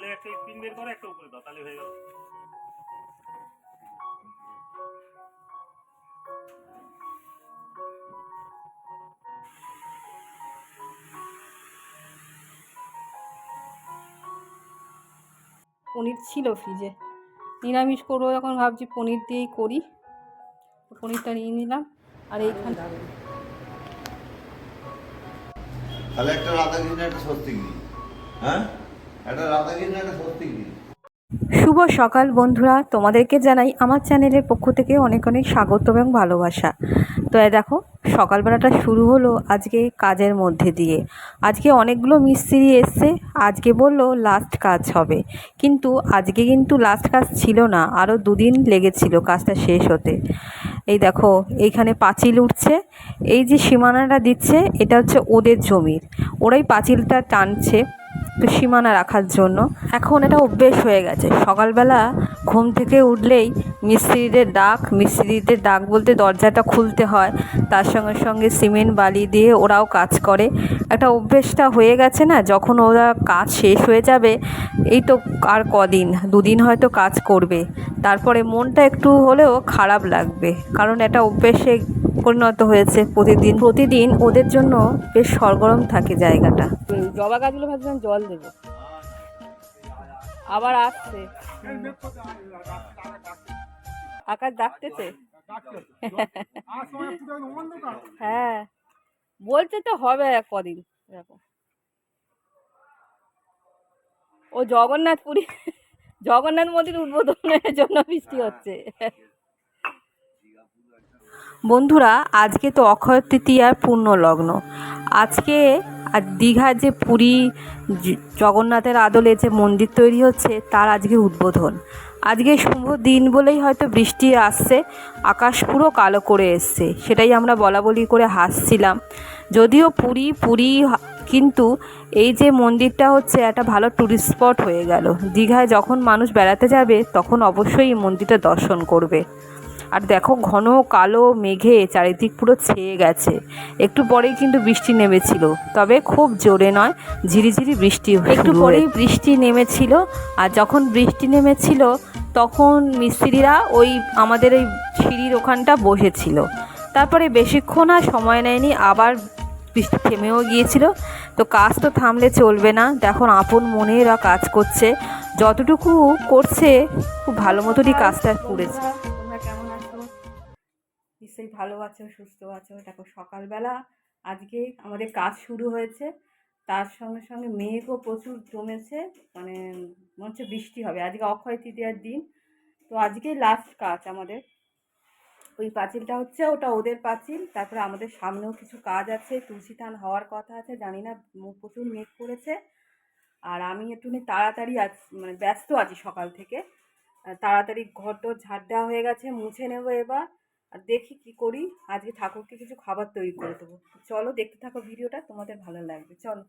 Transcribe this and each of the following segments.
তাহলে একটা পিন বের করে একটা উপরে দাও তাহলে হয়ে গেল পনির ছিল ফ্রিজে নিরামিষ করব যখন ভাবছি পনির দিয়েই করি। পনিরটা নিয়ে নিলাম আর এইখানে তাহলে একটা রাধাকৃষ্ণ একটা স্বস্তিগিরি হ্যাঁ? শুভ সকাল বন্ধুরা, তোমাদেরকে জানাই আমার চ্যানেলের পক্ষ থেকে অনেক অনেক স্বাগত এবং ভালোবাসা। তো দেখো, সকালবেলাটা শুরু হলো আজকে কাজের মধ্যে দিয়ে। আজকে অনেকগুলো মিস্ত্রি এসছে, আজকে বলল লাস্ট কাজ হবে। কিন্তু আজকে কিন্তু লাস্ট কাজ ছিল না আরও দুদিন লেগেছিল কাজটা শেষ হতে। এই দেখো এইখানে পাঁচিল উঠছে, এই যে সীমানাটা দিচ্ছে, এটা হচ্ছে ওদের জমির ওরাই পাঁচিলটা টানছে। সীমানা রাখার জন্য। এখন এটা অভ্যেস হয়ে গেছে। সকালবেলা ঘুম থেকে উঠলেই মিস্ত্রিদের ডাক মিস্ত্রিদের ডাক বলতে দরজাটা খুলতে হয়। তার সঙ্গে সঙ্গে সিমেন্ট, বালি দিয়ে ওরাও কাজ করে। একটা অভ্যেসটা হয়ে গেছে না, যখন ওরা কাজ শেষ হয়ে যাবে, এই তো আর কদিন? দুদিন হয়তো কাজ করবে। তারপরে মনটা একটু হলেও খারাপ লাগবে, কারণ এটা অভ্যেসে পরিণত হয়েছে প্রতিদিন। প্রতিদিন ওদের জন্য বেশ সরগরম থাকে জায়গাটা। জবা গাছগুলো ভাবছিলাম জল দেবো। আবার আসছে। আকাশ ডাকতেছে। হ্যাঁ। বলছে তো হবে কদিন। ও জগন্নাথ পুরী জগন্নাথ মন্দির উদ্বোধনের জন্য বৃষ্টি হচ্ছে। বন্ধুরা, আজকে তো অক্ষয় তৃতীয়ার পূর্ণ লগ্ন আজকে আর দীঘার যে পুরী জগন্নাথের আদলে যে মন্দির তৈরি হচ্ছে, তার আজকে উদ্বোধন। আজকে শুভ দিন বলেই হয়তো বৃষ্টি আসছে, আকাশ পুরো কালো করে এসছে, সেটাই আমরা বলা বলি করে হাসছিলাম। যদিও পুরী পুরী কিন্তু এই যে মন্দিরটা হচ্ছে একটা ভালো ট্যুরিস্ট স্পট হয়ে গেল। দীঘায় যখন মানুষ বেড়াতে যাবে, তখন অবশ্যই এই মন্দিরটা দর্শন করবে। আর দেখো ঘন কালো মেঘে চারিদিক পুরো ছেয়ে গেছে। একটু পরেই কিন্তু বৃষ্টি নেমেছিল তবে খুব জোরে নয় ঝিরিঝিরি বৃষ্টি একটু পরেই বৃষ্টি নেমেছিল আর যখন বৃষ্টি নেমেছিল তখন মিস্ত্রিরা ওই আমাদের ওই সিঁড়ির ওখানটা বসেছিল। তারপরে বেশিক্ষণ আর সময় নেয়নি আবার বৃষ্টি থেমেও গিয়েছিল। তো কাজ তো থামলে চলবে না দেখো আপন মনে এরা কাজ করছে। যতটুকু করছে খুব ভালো মতনই কাজটা করেছে। নিশ্চয়ই ভালো আছো, সুস্থ আছো। দেখো, সকালবেলা আজকে আমাদের কাজ শুরু হয়েছে। তার সঙ্গে সঙ্গে মেঘও প্রচুর জমেছে। মানে মনে হচ্ছে বৃষ্টি হবে। আজকে অক্ষয় তৃতীয়ার দিন। তো আজকেই লাস্ট কাজ আমাদের। ওই পাঁচিলটা হচ্ছে ওটা ওদের পাঁচিল। তারপরে আমাদের সামনেও কিছু কাজ আছে। তুলসী থান হওয়ার কথা আছে। জানি না প্রচুর মেঘ করেছে। আর আমি একটুখানি তাড়াতাড়ি আছি মানে ব্যস্ত আছি সকাল থেকে। তাড়াতাড়ি ঘর টর ঝাড় দেওয়া হয়ে গেছে। মুছে নেব এবার। আর দেখি করি আজকে ঠাকুরকে কিছু খাবার তৈরি করে দেবো। চলো দেখতে থাকো ভিডিওটা তোমাদের ভালো লাগবে। চলো।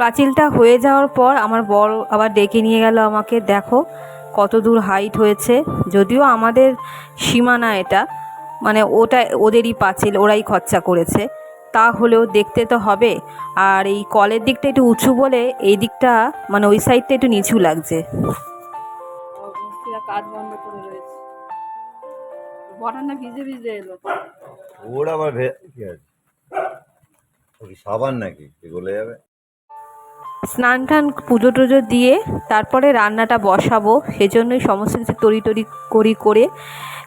পাঁচিলটা হয়ে যাওয়ার পর আমার বর আবার ডেকে নিয়ে গেল আমাকে দেখো কত দূর হাইট হয়েছে। যদিও আমাদের সীমানা এটা মানে ওটা ওদেরই পাঁচিল ওরাই খরচা করেছে। তা হলেও দেখতে তো হবে। আর এই কলের দিকটা একটু উঁচু বলে এই দিকটা মানে ওই সাইডটা একটু নিচু লাগছে। কাজ বন্ধ করে রয়েছে বটানটা ভিজে ভিজে এলো। ওর আবার ভে- কি আছে? ও সাবান নাকি? গলে যাবে? স্নান টান, পুজো টুজো দিয়ে তারপরে রান্নাটা বসাবো, সেজন্যই সমস্ত কিছু তরি তরি করি করে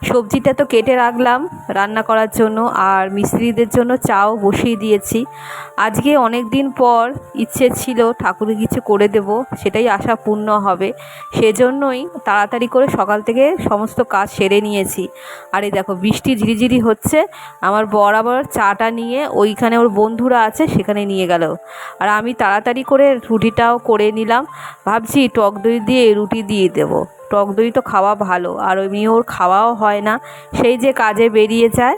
সবজিটা তো কেটে রাখলাম রান্না করার জন্য, আর মিস্ত্রিদের জন্য চাও বসিয়ে দিয়েছি। আজকে অনেক দিন পর ইচ্ছে ছিল ঠাকুরে কিছু করে দেব, সেটাই আশা পূর্ণ হবে। সেজন্যই তাড়াতাড়ি করে সকাল থেকে সমস্ত কাজ সেরে নিয়েছি। আর এই দেখো, বৃষ্টি ঝিরিঝিরি হচ্ছে, আমার বরাবর চাটা নিয়ে ওইখানে ওর বন্ধুরা আছে, সেখানে নিয়ে গেল। আর আমি তাড়াতাড়ি করে রুটিটাও করে নিলাম। ভাবছি টক দই দিয়ে রুটি দিয়ে দেবো। টক দই তো খাওয়া ভালো, আর এমনি ওর খাওয়াও হয় না। সেই যে কাজে বেরিয়ে যায়,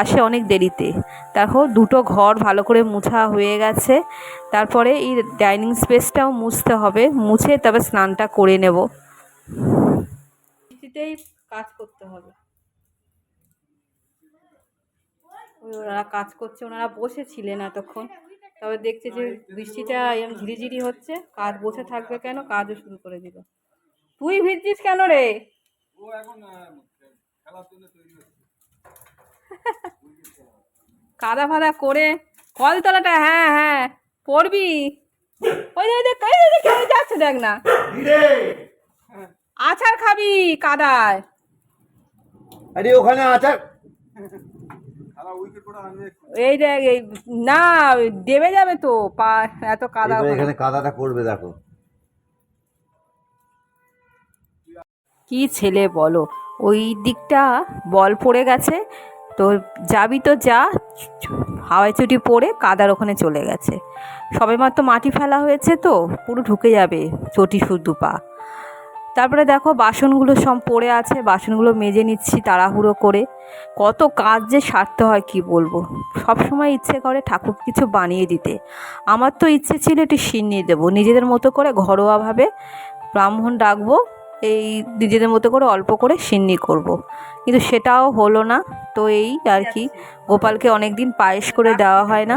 আসে অনেক দেরিতে। দেখো, দুটো ঘর ভালো করে মুছা হয়ে গেছে। তারপরে এই ডাইনিং স্পেসটাও মুছতে হবে। মুছে তবে স্নানটা করে নেব। কাজ করতে হবে। ওনারা কাজ করছে, ওনারা বসেছিলেন এতক্ষণ। তবে দেখছে যে বৃষ্টিটা এরকম ঝিরিঝিরি হচ্ছে কাজ বসে থাকবে কেন কাজও শুরু করে দিল। তুই ভিজছিস কেন রে? কাদা ফাদা করে কলতলাটা হ্যাঁ হ্যাঁ পড়বি। ওই যে দেখ ওই যে দেখ, ওই যাচ্ছে দেখ না। আচার খাবি কাদায়। আরে ওখানে আচার এই দেখ এই না দেবে যাবে তো পা এত কাদা। এখানে কাদাটা করবে দেখো। কি ছেলে বলো ওই দিকটা বল পড়ে গেছে তো যাবি তো যা হাওয়াই চুটি পড়ে কাদার ওখানে চলে গেছে। সবে মাত্র মাটি ফেলা হয়েছে তো পুরো ঢুকে যাবে চটি শুদ্ধ পা তারপরে দেখো বাসনগুলো সব পড়ে আছে, বাসনগুলো মেজে নিচ্ছি তাড়াহুড়ো করে। কত কাজ যে সারতে হয় কি বলব? সব সময় ইচ্ছে করে ঠাকুর কিছু বানিয়ে দিতে। আমার তো ইচ্ছে ছিল একটু সিন্নি দেবো। নিজেদের মতো করে ঘরোয়াভাবে ব্রাহ্মণ ডাকবো, এই নিজেদের মতো করে অল্প করে সিন্নি করব। কিন্তু সেটাও হলো না। তো এই আর কি, গোপালকে অনেক দিন পায়েস করে দেওয়া হয় না।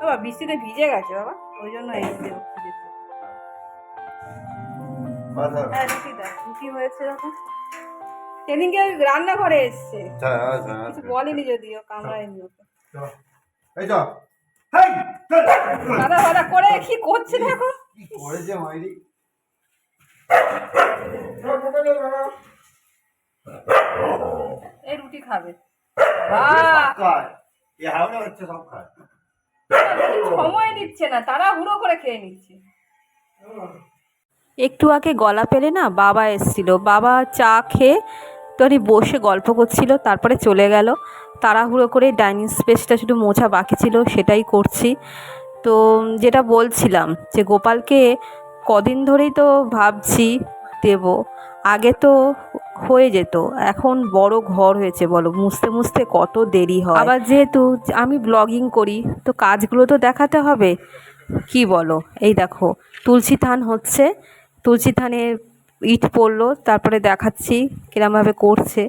বাবা, বৃষ্টিতে ভিজে গেছে বাবা, ওই জন্য এই হ্যাঁ রুটি দাও রুটি হয়েছে যখন সেদিনকে ওই রান্নাঘরে এসছে। কিছু বলেনি যদিও কামড়ায়নি ওকে। দাদা দাদা করে কি করছে দেখো? করেছে মাইরি? এই রুটি খাবে। সময় দিচ্ছে না তারা হুড়ো করে খেয়ে নিচ্ছে। একটু আগে গলা পেলে না বাবা এসছিল। বাবা চা খেয়ে তোরই বসে গল্প করছিল, তারপরে চলে গেল। তাড়াহুড়ো করে ডাইনিং স্পেসটা শুধু মোছা বাকি ছিল, সেটাই করছি। তো যেটা বলছিলাম যে গোপালকে কদিন ধরেই তো ভাবছি দেব। আগে তো হয়ে যেত, এখন বড় ঘর হয়েছে বলো, মুছতে মুছতে কত দেরি হয়। আবার যেহেতু আমি ব্লগিং করি, তো কাজগুলো তো দেখাতে হবে। কি বলো? এই দেখো, তুলসী থান হচ্ছে তুলসী থানে ইট পড়ল, তারপরে দেখাচ্ছি কিরমভাবে করছে।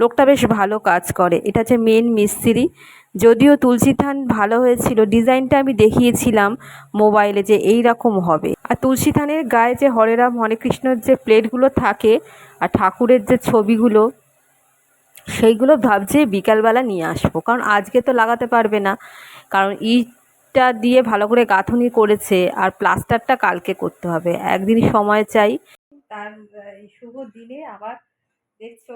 লোকটা বেশ ভালো কাজ করে, এটা হচ্ছে মেন মিস্ত্রি। যদিও তুলসী থান ভালো হয়েছিল, ডিজাইনটা আমি দেখিয়েছিলাম মোবাইলে যে এই রকম হবে। আর তুলসী থানের গায়ে যে হরে রাম হরে কৃষ্ণর যে প্লেটগুলো থাকে আর ঠাকুরের যে ছবিগুলো, সেইগুলো ভাবছে বিকালবেলা নিয়ে আসব। কারণ আজকে তো লাগাতে পারবে না। কারণ ইটটা দিয়ে ভালো করে গাঁথনি করেছে আর প্লাস্টারটা কালকে করতে হবে। একদিন সময় চাই। তার এই শুভ দিনে আবার দেখছ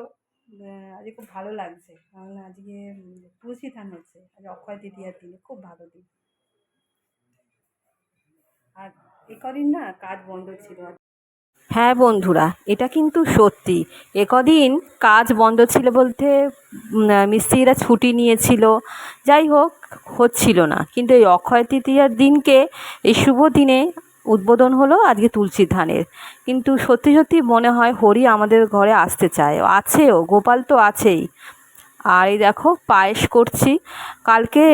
আজকে খুব ভালো লাগছে। কারণ আজকে তুলসী থান হচ্ছে। আজ অক্ষয় তৃতীয়ার দিনে খুব ভালো দিন। আর এ কদিন না কাজ বন্ধ ছিল। হ্যাঁ বন্ধুরা, এটা কিন্তু সত্যি। একদিন কাজ বন্ধ ছিল বলতে মিস্ত্রিরা ছুটি নিয়েছিল, যাই হোক, হচ্ছিল না। কিন্তু এই অক্ষয় তৃতীয়ার দিনকে, এই শুভ দিনে উদ্বোধন হলো আজকে তুলসী ধানের। কিন্তু সত্যি সত্যি মনে হয় হরি আমাদের ঘরে আসতে চায়। আছেও, গোপাল তো আছেই। আর এই দেখো, পায়েস করছি। কালকে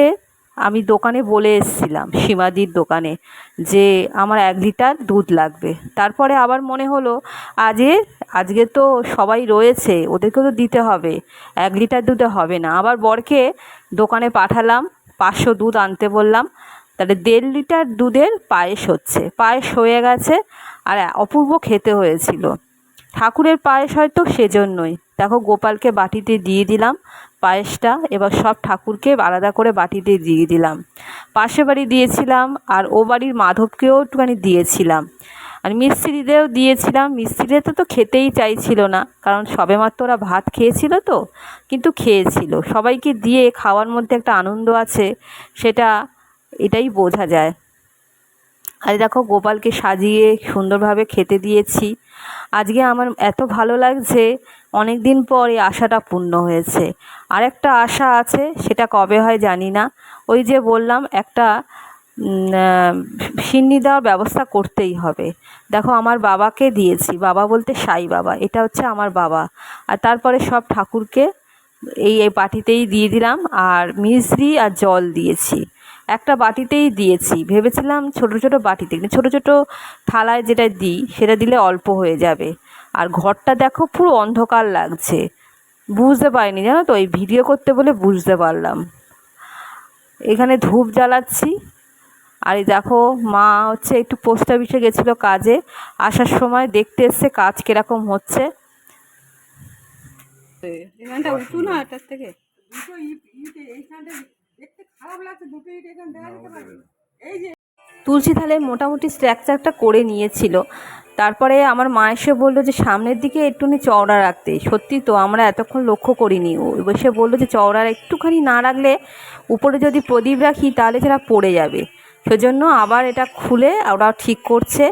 আমি দোকানে বলে এসেছিলাম, সীমাদির দোকানে, যে আমার এক লিটার দুধ লাগবে। তারপরে আবার মনে হলো, আজে, আজকে তো সবাই রয়েছে ওদেরকে তো দিতে হবে, এক লিটার দুধে হবে না। আবার বরকে দোকানে পাঠালাম, পাঁচশো দুধ আনতে বললাম, তাহলে দেড় লিটার দুধের পায়েস হচ্ছে। পায়েস হয়ে গেছে, আর অপূর্ব খেতে হয়েছিল। ঠাকুরের পায়েস হয়তো সেজন্যই। দেখো, গোপালকে বাটিতে দিয়ে দিলাম পায়েসটা এবার সব ঠাকুরকে আলাদা করে বাটিতে দিয়ে দিলাম। পাশে বাড়ি দিয়েছিলাম আর ও বাড়ির মাধবকেও একটুখানি দিয়েছিলাম। আর মিস্ত্রিদেরও দিয়েছিলাম। মিস্ত্রিরা তো তো খেতেই চাইছিল না, কারণ সবেমাত্র ওরা ভাত খেয়েছিল তো, কিন্তু খেয়েছিল। সবাইকে দিয়ে খাওয়ার মধ্যে একটা আনন্দ আছে, সেটা এটাই বোঝা যায়। আর দেখো, গোপালকে সাজিয়ে সুন্দরভাবে খেতে দিয়েছি। আজকে আমার এত ভালো লাগছে অনেক দিন পর এই আশাটা পূর্ণ হয়েছে। আর একটা আশা আছে, সেটা কবে হয় জানি না। ওই যে বললাম, একটা সিন্নি দেওয়ার ব্যবস্থা করতেই হবে। দেখো, আমার বাবাকে দিয়েছি। বাবা বলতে সাই বাবা, এটা হচ্ছে আমার বাবা। আর তারপরে সব ঠাকুরকে এই এই বাটিতেই দিয়ে দিলাম, আর মিশ্রি আর জল দিয়েছি। একটা বাটিতেই দিয়েছি। ভেবেছিলাম ছোট ছোট বাটিতে কিন্তু ছোট ছোট থালায় যেটা দিই সেটা দিলে অল্প হয়ে যাবে। আর ঘরটা দেখো পুরো অন্ধকার লাগছে। বুঝতে পারিনি জানো তো ওই ভিডিও করতে বলে বুঝতে পারলাম। এখানে ধূপ জ্বালাচ্ছি। আর এই দেখো মা হচ্ছে একটু পোস্ট অফিসে গেছিল কাজে। আসার সময় দেখতে এসছে কাজ কীরকম হচ্ছে। তুলসী থালে মোটামুটি স্ট্রাকচারটা করে নিয়েছিল। তারপরে আমার মা এসে বলল যে সামনের দিকে একটুখানি চওড়া রাখতে। সত্যি তো আমরা এতক্ষণ লক্ষ্য করিনি। ও এসে বলল যে চওড়া একটুখানি না রাখলে উপরে যদি প্রদীপ রাখি তাহলে সেটা পড়ে যাবে। সেজন্য আবার এটা খুলে ওরা ঠিক করছে।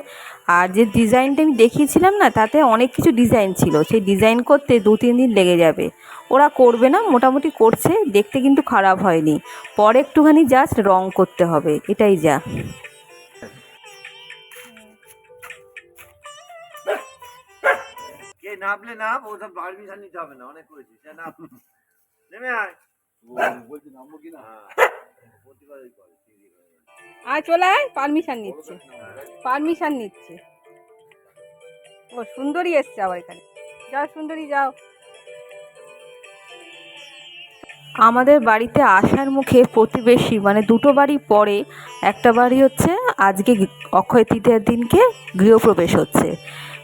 আর যে ডিজাইনটা আমি দেখিয়েছিলাম না তাতে অনেক কিছু ডিজাইন ছিল। সেই ডিজাইন করতে দু তিন দিন লেগে যাবে। ওরা করবে না মোটামুটি করছে দেখতে কিন্তু খারাপ হয়নি। পরে একটুখানি জাস্ট রং করতে হবে এটাই যা। পারমিশন নিতে হবে না অনেক করেছি সে নাপ নেমে আয়। বলছি নামবো কি না? প্রতিবারই করে। আয় চলে আয় পারমিশন নিচ্ছে। পারমিশন নিচ্ছে। ও সুন্দরী এসছে আবার এখানে। যাও সুন্দরী যাও। আমাদের বাড়িতে আসার মুখে প্রতিবেশী মানে দুটো বাড়ি পরে, একটা বাড়ি হচ্ছে আজকে অক্ষয় তৃতীয়ার দিনকে গৃহপ্রবেশ হচ্ছে।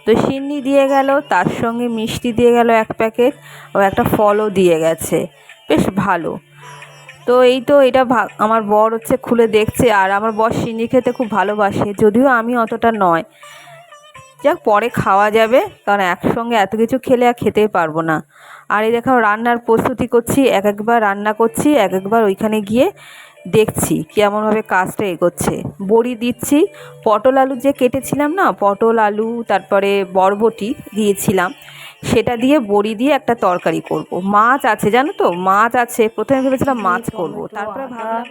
তো সিন্নি দিয়ে গেল, তার সঙ্গে মিষ্টি দিয়ে গেল এক প্যাকেট, ও একটা ফলও দিয়ে গেছে। বেশ ভালো। তো এই তো এটা আমার বর হচ্ছে খুলে দেখছে, আর আমার বর সিন্নি খেতে খুব ভালোবাসে, যদিও আমি অতটা নয়। যাক পরে খাওয়া যাবে। কারণ একসঙ্গে এত কিছু খেলে আর খেতেই পারব না। আর এই দেখো রান্নার প্রস্তুতি করছি এক একবার রান্না করছি এক একবার ওইখানে গিয়ে দেখছি কেমনভাবে কাজটা এগোচ্ছে। বড়ি দিচ্ছি পটল আলু যে কেটেছিলাম না পটল আলু তারপরে বরবটি দিয়েছিলাম সেটা দিয়ে বড়ি দিয়ে একটা তরকারি করব। মাছ আছে জানো তো? মাছ আছে। প্রথমে ভেবেছিলাম মাছ করব। তারপরে ভাবলাম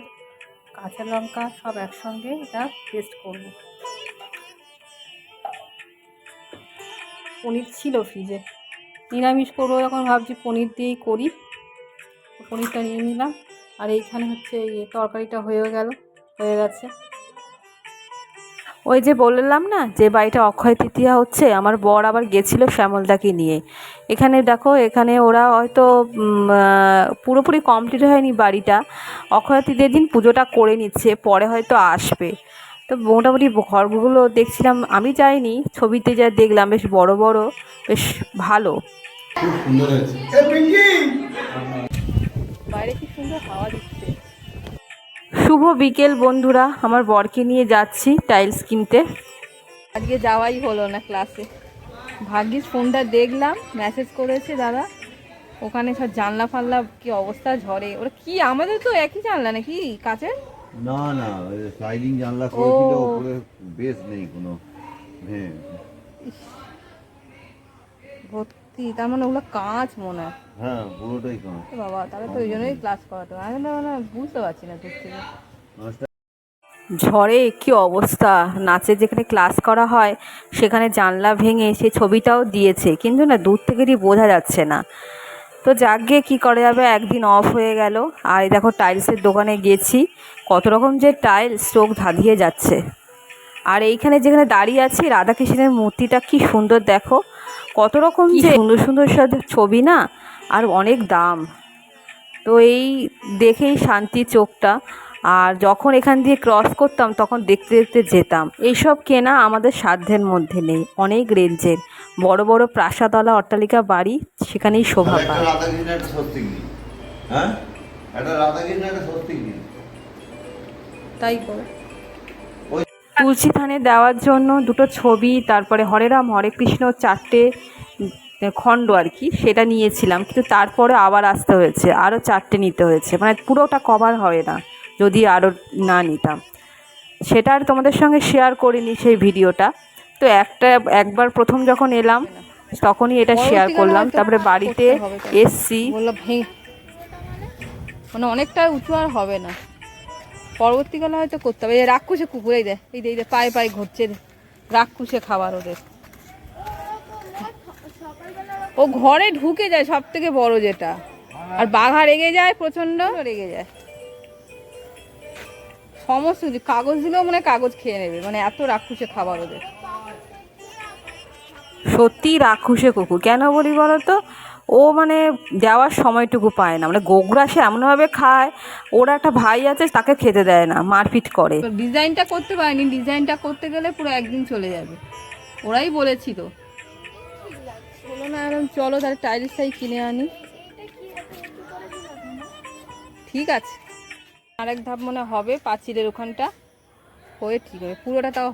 কাঁচা লঙ্কা সব একসঙ্গে এটা পেস্ট করব। পনির ছিল ফ্রিজে নিরামিষ করব এখন ভাবছি পনির দিয়েই করি। পনিরটা নিয়ে নিলাম। আর এইখানে হচ্ছে ইয়ে তরকারিটা হয়ে গেল, হয়ে গেছে। ওই যে বললাম না, যে বাড়িটা অক্ষয় তৃতীয়া হচ্ছে, আমার বর আবার গেছিল শ্যামলদাকে নিয়ে। এখানে দেখো, এখানে ওরা হয়তো পুরোপুরি কমপ্লিট হয়নি বাড়িটা। অক্ষয় তৃতীয় দিন পুজোটা করে নিচ্ছে, পরে হয়তো আসবে। তো মোটামুটি ঘরগুলো দেখছিলাম আমি যাইনি ছবিতে যা দেখলাম বেশ বড় বড় বেশ ভালো। খুব সুন্দর হয়েছে। বাইরে কি সুন্দর হাওয়া দিচ্ছে। শুভ বিকেল বন্ধুরা আমার বরকে নিয়ে যাচ্ছি টাইলস কিনতে। আজকে যাওয়াই হলো না ক্লাসে ভাগ্যিস ফোনটা দেখলাম মেসেজ করেছে দাদা। ওখানে সব জানলা ফাল্লা কি অবস্থা ঝড়ে ওরা কি আমাদের তো একই জানলা নাকি কাচের? না না স্লাইডিং জানলা করেছিল উপরে বেস নেই কোনো হ্যাঁ। ভর্তি তার মানে ওগুলো কাঁচ মনে হয়। হ্যাঁ পুরোটাই এ বাবা তাহলে তো ওই জন্যই ক্লাস করাতে। হবে। আমি না মানে বুঝতে পারছি না দূর থেকে। ঝড়ে কি অবস্থা? নাচের যেখানে ক্লাস করা হয় সেখানে জানলা ভেঙে সে ছবিটাও দিয়েছে কিন্তু না দূর থেকেই বোঝা যাচ্ছে না। তো যাক গিয়ে কী করা যাবে? একদিন অফ হয়ে গেল। আর এই দেখো টাইলসের দোকানে গেছি। কত রকম যে টাইলস চোখ ধাঁধিয়ে যাচ্ছে। আর এইখানে যেখানে দাঁড়িয়ে আছি রাধাকৃষ্ণের মূর্তিটা কি সুন্দর দেখো। কত রকম যে সুন্দর সুন্দর সব ছবি না? আর অনেক দাম। তো এই দেখেই শান্তি চোখটা। আর যখন এখান দিয়ে ক্রস করতাম তখন দেখতে দেখতে যেতাম। এইসব কেনা আমাদের সাধ্যের মধ্যে নেই অনেক রেঞ্জের। বড় বড় প্রাসাদওয়ালা অট্টালিকা বাড়ি সেখানেই শোভা পায়। হ্যাঁ? তাই করে। তুলসী থানে দেওয়ার জন্য দুটো ছবি তারপরে হরে রাম হরে কৃষ্ণ চারটে খণ্ড আর কি সেটা নিয়েছিলাম। কিন্তু তারপরে আবার আসতে হয়েছে আরও চারটে নিতে হয়েছে। মানে পুরোটা কভার হয় না। যদি আরও না নিতাম। সেটা আর তোমাদের সঙ্গে শেয়ার করিনি সেই ভিডিওটা। তো একটা একবার প্রথম যখন এলাম তখনই এটা শেয়ার করলাম। তারপরে বাড়িতে? এসছি। মানে অনেকটা উঁচু আর হবে না। পরবর্তীকালে হয়তো করতে হবে। এই রাক্ষসে কুকুর এই দে এই দে এই দে পায়ে পায়ে ঘুরছে রাক্ষসে খাবার ওদের। ও ঘরে ঢুকে যায় সব থেকে বড় যেটা। আর বাঘা রেগে যায় প্রচণ্ড রেগে যায়। সমস্ত কিছু কাগজ দিলেও মানে কাগজ খেয়ে নেবে। মানে এত রাক্ষসে খাবার ওদের। সত্যি রাক্ষসে কুকুর। কেন বলি বলো তো ও মানে দেওয়ার সময়টুকু পায় না। মানে গোগ্রা সে এমনভাবে খায় ওর একটা ভাই আছে তাকে খেতে দেয় না মারপিট করে। ডিজাইনটা করতে পারেনি। ডিজাইনটা করতে গেলে পুরো একদিন চলে যাবে। ওরাই বলেছিল। বলো না এখন চলো তাহলে টাইলসটাই কিনে আনি। ঠিক আছে। আরেক ধাপ মনে হবে পাঁচিলের ওখানটা হয়ে ঠিক হবে। পুরোটা তাও